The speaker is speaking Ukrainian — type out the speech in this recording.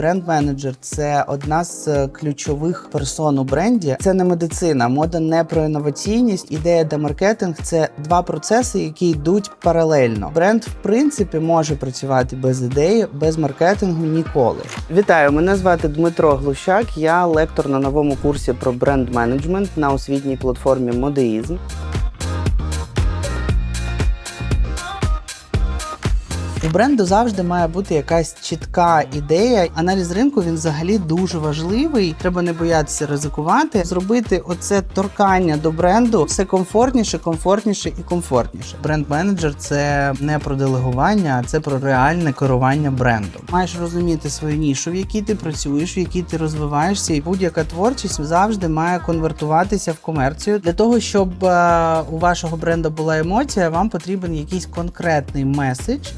бренд-менеджер це одна з е, ключових персон у бренді. Це не медицина, мода не про інноваційність. Ідея та маркетинг це два процеси, які йдуть паралельно. Бренд, в принципі, може працювати без ідеї, без маркетингу ніколи. Вітаю, мене звати Дмитро Глущак. Я лектор на новому курсі про бренд-менеджмент на освітній платформі Модеїзм. У бренду завжди має бути якась чітка ідея. Аналіз ринку він взагалі дуже важливий. Треба не боятися ризикувати, зробити оце торкання до бренду все комфортніше, комфортніше і комфортніше. Бренд-менеджер це не про делегування, а це про реальне керування брендом. Маєш розуміти свою нішу, в якій ти працюєш, в якій ти розвиваєшся, і будь-яка творчість завжди має конвертуватися в комерцію. Для того щоб е, у вашого бренду була емоція, вам потрібен якийсь конкретний меседж.